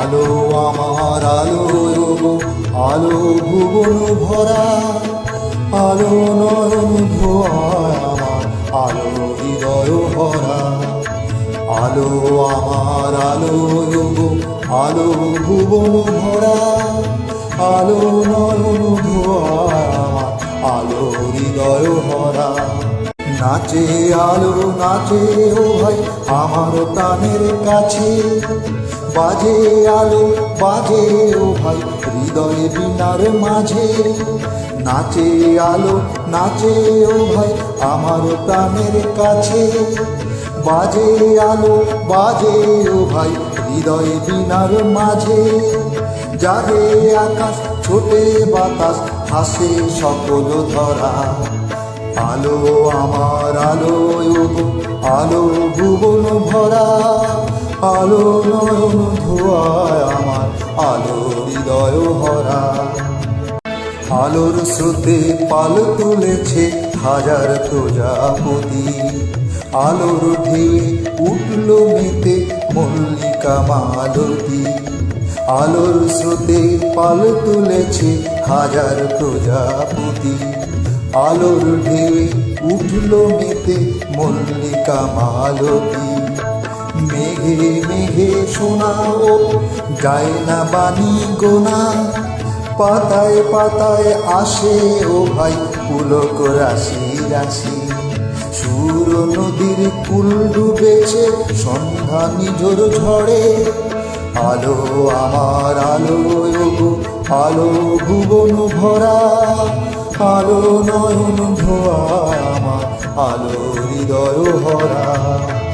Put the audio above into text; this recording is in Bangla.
আলো আমার আলো আলো ভুবন ভরা, আলো নয়ন ধোয়া আমার, আলো হৃদয় ভরা। আলো আমার আলো আলো ভুবন ভরা, আলো নয়ন ধোয়া আমার, আলো হৃদয় ভরা। নাচে, আলো নাচে, ও ভাই, আমার প্রাণের কাছে। বাজে আলো, বাজে, ও ভাই, হৃদয়ে বিনার মাঝে। নাচে, আলো, নাচে, ও ভাই, আমার প্রাণের কাছে। বাজে আলো, বাজে, ও ভাই, হৃদয়ে বিনার মাঝে। যারে আকাশ, ছোটে বাতাস, হাসে সকল ধরা। আলো আমার আলো আলো ভুবন ভরা, আলো নয়ন ধোয়ায় আমার, আলো হৃদয় ভরা। আলোর স্রোতে পাল তুলেছে হাজার প্রজাপতি। আলোর ঢেউয়ে উঠল মেতে মল্লিকা মালতী। আলোর স্রোতে পাল তুলেছে হাজার প্রজাপতি। আলোর ঢেউয়ে উঠল মেতে, মল্লিকা মালতী। মেঘে মেঘে শোনাও, যায় না বাণী গোনা। পাতায় পাতায় আসে, ও ভাই, পুলক রাশি রাশি। সুর নদীর কুল ডুবেছে, সন্ধ্যা নিঝর ঝড়ে। আলো আমার, আলো আলো, ভুবন ভরা। আলো নয়ন ধোয়া আমার আলো হৃদয় ভরা।